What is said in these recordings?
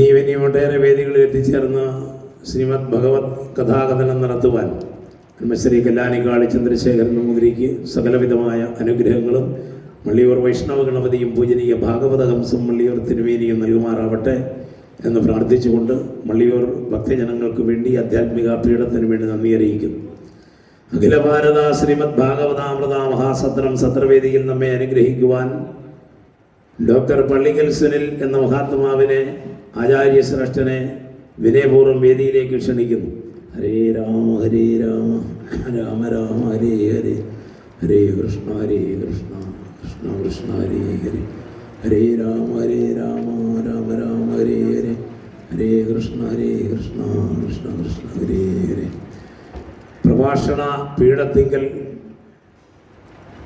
ഇനിയും ഇനിയും ഒട്ടേറെ വേദികളിൽ എത്തിച്ചേർന്ന് ശ്രീമദ് ഭഗവത് കഥാകഥനം നടത്തുവാൻ ബ്രഹ്മശ്രീ കല്ലാനിക്കാളി ചന്ദ്രശേഖരൻ നമ്പൂതിരിക്ക് സകലവിധമായ അനുഗ്രഹങ്ങളും മള്ളിയൂർ വൈഷ്ണവ ഗണപതിയും പൂജനീയ ഭാഗവത ഹംസം മള്ളിയൂർ തിരുവേനിയും നൽകുമാറാവട്ടെ എന്ന് പ്രാർത്ഥിച്ചുകൊണ്ട് മള്ളിയൂർ ഭക്തജനങ്ങൾക്ക് വേണ്ടി ആധ്യാത്മിക പീഠത്തിന് വേണ്ടി നന്ദി അറിയിക്കുന്നു. അഖില ഭാരത ശ്രീമദ് ഭാഗവതാമൃത മഹാസത്രം സത്രവേദിയിൽ നമ്മെ അനുഗ്രഹിക്കുവാൻ ഡോക്ടർ പള്ളിക്കൽ സുനിൽ എന്ന മഹാത്മാവിനെ ആചാര്യശ്രേഷ്ഠനെ വിനയപൂർവം വേദിയിലേക്ക് ക്ഷണിക്കുന്നു. ഹരേ രാമ ഹരേ രാമ രാമ രാമ ഹരേ ഹരേ. ഹരേ കൃഷ്ണ ഹരേ കൃഷ്ണ കൃഷ്ണ കൃഷ്ണ ഹരേ ഹരേ. ഹരേ രാമ ഹരേ രാമ രാമ രാമ ഹരേ ഹരേ. ഹരേ കൃഷ്ണ ഹരേ കൃഷ്ണ കൃഷ്ണ കൃഷ്ണ ഹരേ ഹരേ. പ്രഭാഷണ പീഠത്തിങ്കൽ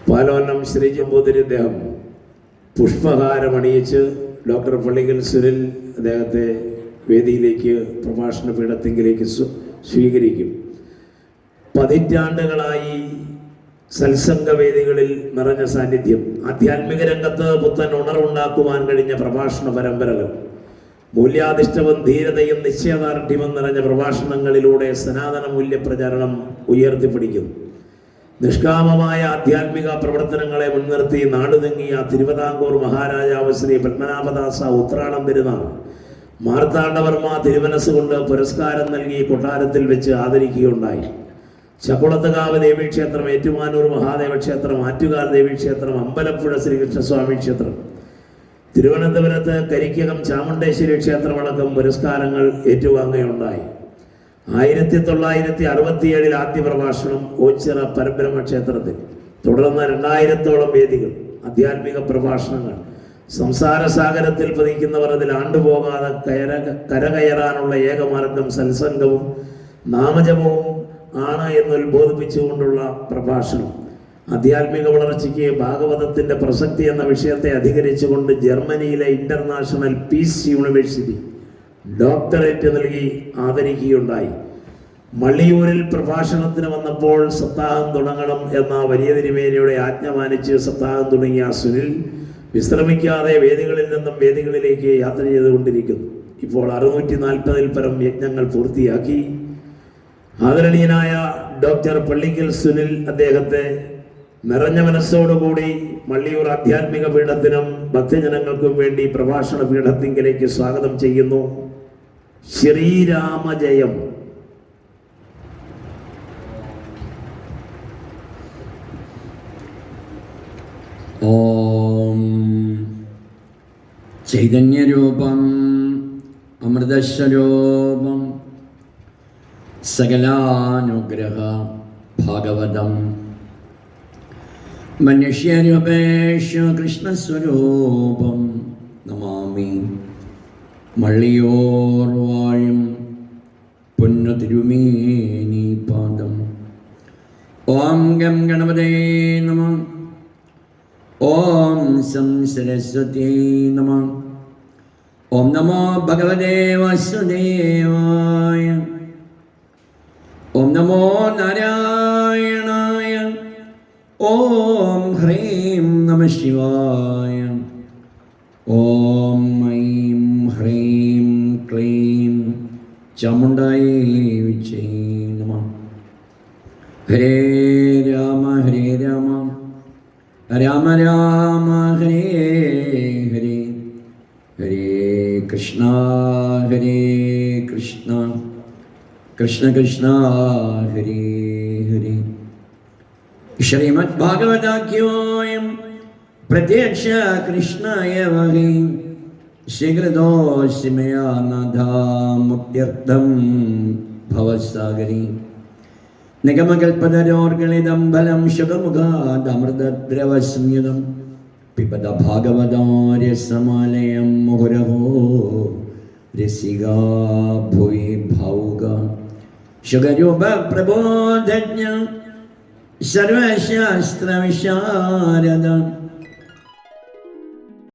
പാലോന്നം ശ്രീ ജമ്പൂതിരി അദ്ദേഹം പുഷ്പഹാരമണിയിച്ച് ഡോക്ടർ പള്ളിക്കൽ സുനിൽ അദ്ദേഹത്തെ വേദിയിലേക്ക് പ്രഭാഷണ പീഠത്തിങ്കിലേക്ക് സ്വ- സ്വീകരിക്കും. പതിറ്റാണ്ടുകളായി സത്സംഗ വേദികളിൽ നിറഞ്ഞ സാന്നിധ്യം. ആധ്യാത്മിക രംഗത്ത് പുത്തൻ ഉണർവുണ്ടാക്കുവാൻ കഴിഞ്ഞ പ്രഭാഷണ പരമ്പരകൾ. മൂല്യാധിഷ്ഠവും ധീരതയും നിശ്ചയദാർഢ്യവും നിറഞ്ഞ പ്രഭാഷണങ്ങളിലൂടെ സനാതന മൂല്യപ്രചാരണം ഉയർത്തിപ്പിടിക്കുന്നു. നിഷ്കാമമായ ആധ്യാത്മിക പ്രവർത്തനങ്ങളെ മുൻനിർത്തി നാടുതെങ്ങിയ തിരുവിതാംകൂർ മഹാരാജാവ് ശ്രീ പത്മനാഭദാസ ഉത്രാടം തിരുനാൾ മാർത്താണ്ഡവർമ്മ തിരുവനസ് കൊണ്ട് പുരസ്കാരം നൽകി കൊട്ടാരത്തിൽ വെച്ച് ആദരിക്കുകയുണ്ടായി. ചക്കുളത്തുകാവ് ദേവീക്ഷേത്രം ഏറ്റുമാനൂർ മഹാദേവക്ഷേത്രം ആറ്റുകാൽ ദേവീക്ഷേത്രം അമ്പലപ്പുഴ ശ്രീകൃഷ്ണസ്വാമി ക്ഷേത്രം. തിരുവനന്തപുരത്ത് കരിക്കകം ചാമുണ്ടേശ്വരി ക്ഷേത്രമടക്കം പുരസ്കാരങ്ങൾ ഏറ്റുവാങ്ങുകയുണ്ടായി. ആയിരത്തി തൊള്ളായിരത്തി അറുപത്തിയേഴിൽ ആദ്യ പ്രഭാഷണം ഓച്ചിറ പരബ്രഹ്മ ക്ഷേത്രത്തിൽ. തുടർന്ന് രണ്ടായിരത്തോളം വേദികൾ ആധ്യാത്മിക പ്രഭാഷണങ്ങൾ സംസാര സാഗരത്തിൽ പതിക്കുന്നവർ അതിൽ ആണ്ടുപോകാതെ കയറ കരകയറാനുള്ള ഏകമാർഗം സത്സംഗവും നാമജപവും ആണ് എന്ന് ഉത്ബോധിപ്പിച്ചുകൊണ്ടുള്ള പ്രഭാഷണം. ആധ്യാത്മിക വളർച്ചയ്ക്ക് ഭാഗവതത്തിന്റെ പ്രസക്തി എന്ന വിഷയത്തെ അധികരിച്ചുകൊണ്ട് ജർമ്മനിയിലെ ഇന്റർനാഷണൽ പീസ് യൂണിവേഴ്സിറ്റി ഡോക്ടറേറ്റ് നൽകി ആദരിക്കുകയുണ്ടായി. മള്ളിയൂരിൽ പ്രഭാഷണത്തിന് വന്നപ്പോൾ സപ്താഹം തുടങ്ങണം എന്ന വലിയ തിരുമേനിയുടെ ആജ്ഞ മാനിച്ച് സപ്താഹം തുടങ്ങിയ സുനിൽ വിശ്രമിക്കാതെ വേദികളിൽ നിന്നും വേദികളിലേക്ക് യാത്ര ചെയ്തുകൊണ്ടിരിക്കുന്നു. ഇപ്പോൾ അറുന്നൂറ്റി നാൽപ്പതിൽ പരം യജ്ഞങ്ങൾ പൂർത്തിയാക്കി. ആദരണീയനായ ഡോക്ടർ പള്ളിക്കൽ സുനിൽ അദ്ദേഹത്തെ നിറഞ്ഞ മനസ്സോടുകൂടി മള്ളിയൂർ ആധ്യാത്മിക പീഠത്തിനും ഭക്തജനങ്ങൾക്കും വേണ്ടി പ്രഭാഷണ പീഠത്തിങ്കിലേക്ക് സ്വാഗതം ചെയ്യുന്നു. ശ്രീരാമജയം. ഓം ചൈതന്യരൂപം അമൃതസ്വരൂപം സകലാനുഗ്രഹ ഭാഗവതം. മനുഷ്യരൂപേഷ കൃഷ്ണസ്വരൂപം നമാമി. മള്ളിയോർ വാഴും പൊന്നു തിരുമേനി പാദം. ഓം ഗം ഗണപതേ നമ. ഓം സം സരസ്വതി നമ. ഓം നമോ ഭഗവതേ വാസുദേവായ. ഓം നമോ നാരായണായ. ഓം ഹ്രീം നമ ശിവായ. ഓം ചാമുണ്ടായി നമ ഹരേ രാമ ഹരേ രാമ. രാമ രാമ ഹരേ ഹരേ. ഹരേ കൃഷ്ണ ഹരേ കൃഷ്ണ. കൃഷ്ണ കൃഷ്ണ ഹരേ ഹരേ. ശ്രീമദ് ഭാഗവതാഖ്യോയം പ്രത്യക്ഷ കൃഷ്ണായ വഹി ശീഘ്രദോഷി ഭവസാഗരി നിഗമകൽപ്പതരോർഗളിതം ബലം ശുഖമുഖാദമൃതദ്രവസ്മ്യുതം പിബത ഭാഗവതാര്യസമാലയം മുഹുരഹോ രസികാ ഭൂയി ഭാവുക ശുഖരൂപ പ്രബോധജ്ഞ സർവശാസ്ത്രവിശാരദ